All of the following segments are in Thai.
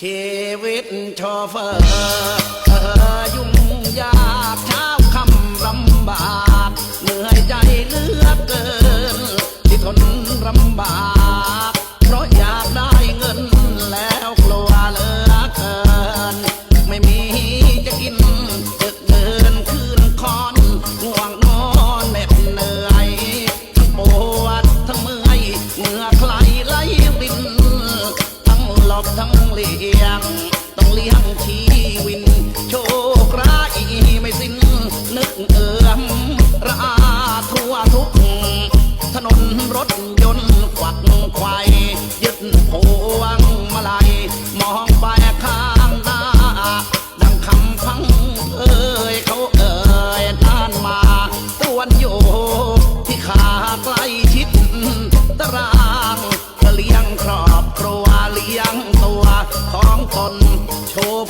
ชีวิตโชเฟอร์ ชีวิน โชคร้ายไม่สิ้น นึกเอื้อมระอาทั่วทุก ถนนรถยนต์กวักไขวยึดพวงมาลัยมองไปข้างหน้า ดังคำพังเอ่ยเขาเอ่ยนานมาตวนอยู่ที่ขาใกล้ชิดตารางเลี้ยงครอบครัวเลี้ยงตัวของตนโชว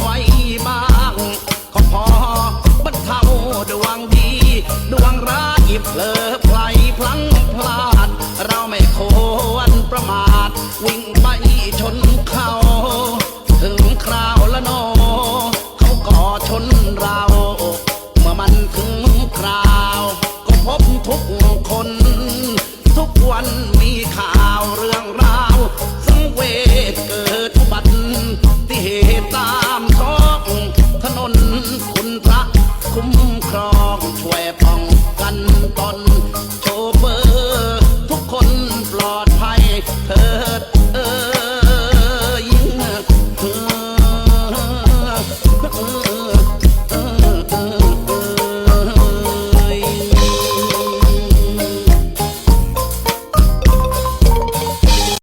ไว้บ้างก็พอบรรเทาดวงดี ดวงร้ายเผลอไพลพลังพลาด เราไม่ควรประมาท วิ่งไปชนเขา ถึงคราวละโน เขาก่อชนเรา เมื่อมันถึงคราว ก็พบทุกคน ทุกวันมีข่า mm -hmm.